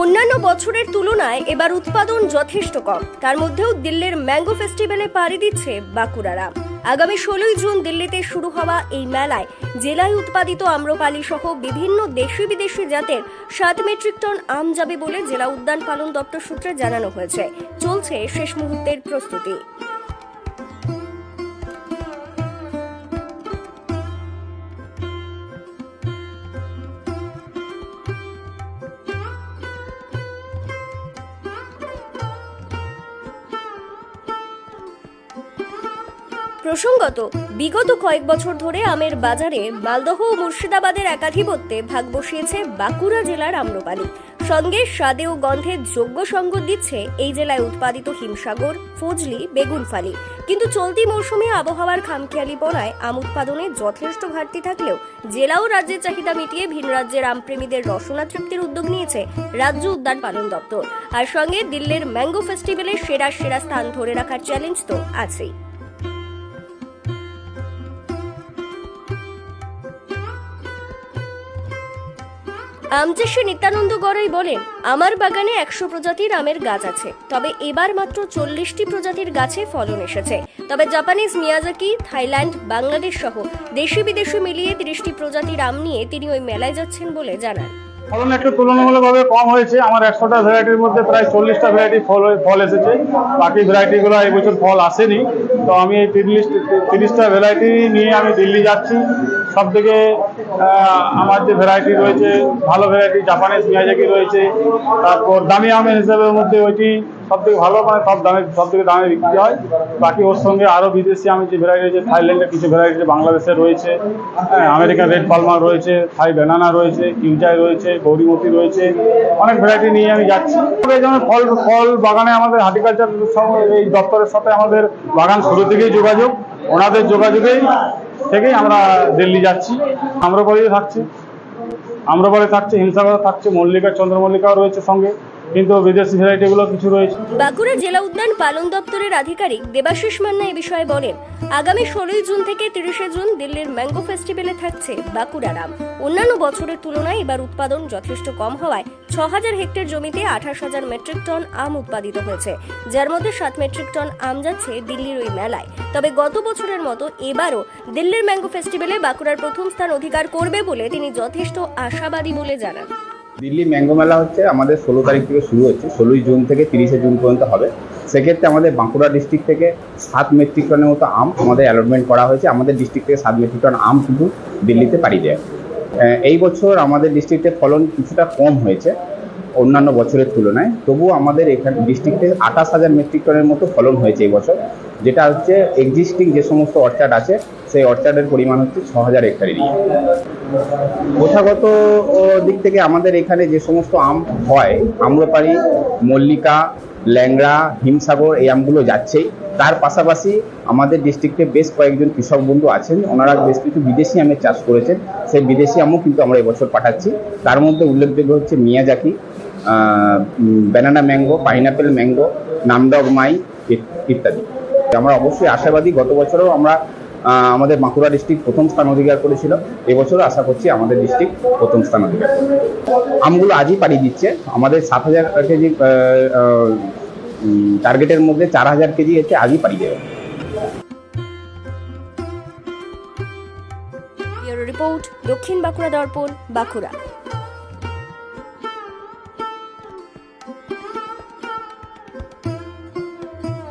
অন্যান্য বছরের তুলনায় এবার উৎপাদন যথেষ্ট কম। তার মধ্যেও দিল্লির ম্যাঙ্গো ফেস্টিভ্যালে পাড়ি দিচ্ছে বাঁকুড়ারা। আগামী ষোলোই জুন দিল্লিতে শুরু হওয়া এই মেলায় জেলায় উৎপাদিত আম্রপালি সহ বিভিন্ন দেশি বিদেশি জাতের সাত মেট্রিক টন আম যাবে বলে জেলা উদ্যান পালন দপ্তর সূত্রে জানানো হয়েছে। চলছে শেষ মুহূর্তের প্রস্তুতি। প্রসঙ্গত, বিগত কয়েক বছর ধরে আমের বাজারে মালদহ ও মুর্শিদাবাদের একাধিপত্যে ভাগ বসিয়েছে বাঁকুড়া জেলার আম্রপালি। সঙ্গে স্বাদে ও গন্ধে যোগ্য সঙ্গ দিচ্ছে এই জেলায় উৎপাদিত হিমসাগর, ফজলি, বেগুনফালি। কিন্তু চলতি মৌসুমে আবহাওয়ার খামখেয়ালিপনায় আম উৎপাদনে যথেষ্ট ঘাটতি থাকলেও জেলা ও রাজ্যের চাহিদা মিটিয়ে ভিন রাজ্যের আমপ্রেমীদের রসনা তৃপ্তির উদ্যোগ নিয়েছে রাজ্য উদ্যান পালন দপ্তর। আর সঙ্গে দিল্লির ম্যাঙ্গো ফেস্টিভ্যালের সেরা সেরা স্থান ধরে রাখার চ্যালেঞ্জ তো আছেই। আমচাষী নিত্যানন্দ গড়াই বলেন আমার বাগানে একশো প্রজাতির আমের গাছ আছে। তবে এবার মাত্র চল্লিশটি প্রজাতির গাছে ফলন এসেছে। তবে জাপানিজ মিয়াজাকি, থাইল্যান্ড, বাংলাদেশ সহ দেশি বিদেশি মিলিয়ে তিরিশটি প্রজাতির আম নিয়ে তিনি ওই মেলায় যাচ্ছেন বলে জানান। ফলন একটু তুলনামূলকভাবে কম হয়েছে। আমার একশোটা ভ্যারাইটির মধ্যে প্রায় চল্লিশটা ভ্যারাইটি ফল ফল এসেছে। বাকি ভ্যারাইটিগুলো এই বছর ফল আসেনি। তো আমি এই তিরিশ, তিরিশটা ভ্যারাইটি নিয়ে আমি দিল্লি যাচ্ছি। সব থেকে আমার যে ভ্যারাইটি রয়েছে, ভালো ভ্যারাইটি জাপানিজ মিয়াজাকি রয়েছে, তারপর দামি আমের হিসাবের মধ্যে ওইটি সব থেকে ভালো মানে সব দামে সব থেকে দামে বিক্রি হয়। বাকি ওর সঙ্গে আরও বিদেশি আমের যে ভ্যারাইটি রয়েছে, থাইল্যান্ডের কিছু ভ্যারাইটি বাংলাদেশের রয়েছে হ্যাঁ আমেরিকান রেড পালমার রয়েছে থাই ব্যানানা রয়েছে কিউচাই রয়েছে, গৌরীমতি রয়েছে, অনেক ভ্যারাইটি নিয়ে আমি যাচ্ছি। যেমন ফল ফল বাগানে আমাদের হার্টিকালচার এই দপ্তরের সাথে আমাদের বাগান শুরু থেকেই যোগাযোগ। ওনাদের যোগাযোগেই থেকেই আমরা দিল্লি যাচ্ছি। আম্রপালিও থাকছে। আম্রপালি থাকছে হিংসাগর থাকছে, মল্লিকা, চন্দ্রমল্লিকাও রয়েছে সঙ্গে। কিন্তু বিদেশি ভ্যারাইটিগুলো কিছু রয়েছে। বাঁকুড়া জেলা উদ্যান পালন দপ্তরের আধিকারিক দেবাশিস মান্না এ বিষয়ে বলেন, আগামী ষোলোই জুন থেকে তিরিশে জুন দিল্লির ম্যাঙ্গো ফেস্টিভ্যালে থাকছে বাঁকুড়ার আম অন্যান্য বছরের তুলনায় এবার উৎপাদন যথেষ্ট কম হওয়ায় ছ হাজার হেক্টর জমিতে আঠাশ হাজার মেট্রিক টন আম উৎপাদিত হয়েছে, যার মধ্যে সাত মেট্রিক টন আম যাচ্ছে দিল্লির ওই মেলায়। তবে গত বছরের মতো এবারও দিল্লির ম্যাঙ্গো ফেস্টিভ্যালে বাঁকুড়ার প্রথম স্থান অধিকার করবে বলে তিনি যথেষ্ট আশাবাদী বলে জানান। দিল্লি ম্যাঙ্গো মেলা হচ্ছে আমাদের ষোলো তারিখ থেকে শুরু হচ্ছে, ষোলোই জুন থেকে তিরিশে জুন পর্যন্ত হবে। সেক্ষেত্রে আমাদের বাঁকুড়া ডিস্ট্রিক্ট থেকে সাত মেট্রিক টনের মতো আম আমাদের অ্যালটমেন্ট করা হয়েছে। আমাদের ডিস্ট্রিক্ট থেকে সাত মেট্রিক টন আম কিন্তু দিল্লিতে পাড়ি দেয়। এই বছর আমাদের ডিস্ট্রিক্টে ফলন কিছুটা কম হয়েছে। অন্যান্য বছরের তুলনায়, তবুও আমাদের এখানে ডিস্ট্রিক্টে আঠাশ হাজার মেট্রিক টনের মতো ফলন হয়েছে এই বছর, যেটা হচ্ছে এক্সিস্টিং যে সমস্ত অর্চার্ড আছে, সেই অর্চার্ডের পরিমাণ হচ্ছে ছ হাজার হেক্টর নিয়ে প্রথাগত দিক থেকে আমাদের এখানে যে সমস্ত আম হয় আম্রপাড়ি মল্লিকা ল্যাংড়া, হিমসাগর এই আমগুলো যাচ্ছেই তার পাশাপাশি আমাদের ডিস্ট্রিক্টে বেশ কয়েকজন কৃষক বন্ধু আছেন। ওনারা বেশ কিছু বিদেশি আমের চাষ করেছেন। সেই বিদেশি আমও কিন্তু আমরা এবছর পাঠাচ্ছি। তার মধ্যে উল্লেখযোগ্য হচ্ছে Miyazaki banana mango pineapple mango Nam Dok Mai ইত- ইত্যাদি। আমরা অবশ্যই আশাবাদী, গত বছরও আমরা আমাদের বাঁকুড়া ডিস্ট্রিক্ট প্রথম স্থান অধিকার করেছিল। এবছরও আশা করছি আমাদের ডিস্ট্রিক্ট প্রথম স্থান অধিকার। আমগুলো আজই পাড়ি দিচ্ছে। আমাদের সাত হাজার কেজি টার্গেটের মধ্যে চার হাজার কেজি হচ্ছে আজই পাড়ি দেবে রিপোর্ট দক্ষিণ বাঁকুড়া দর্পণ, বাঁকুড়া।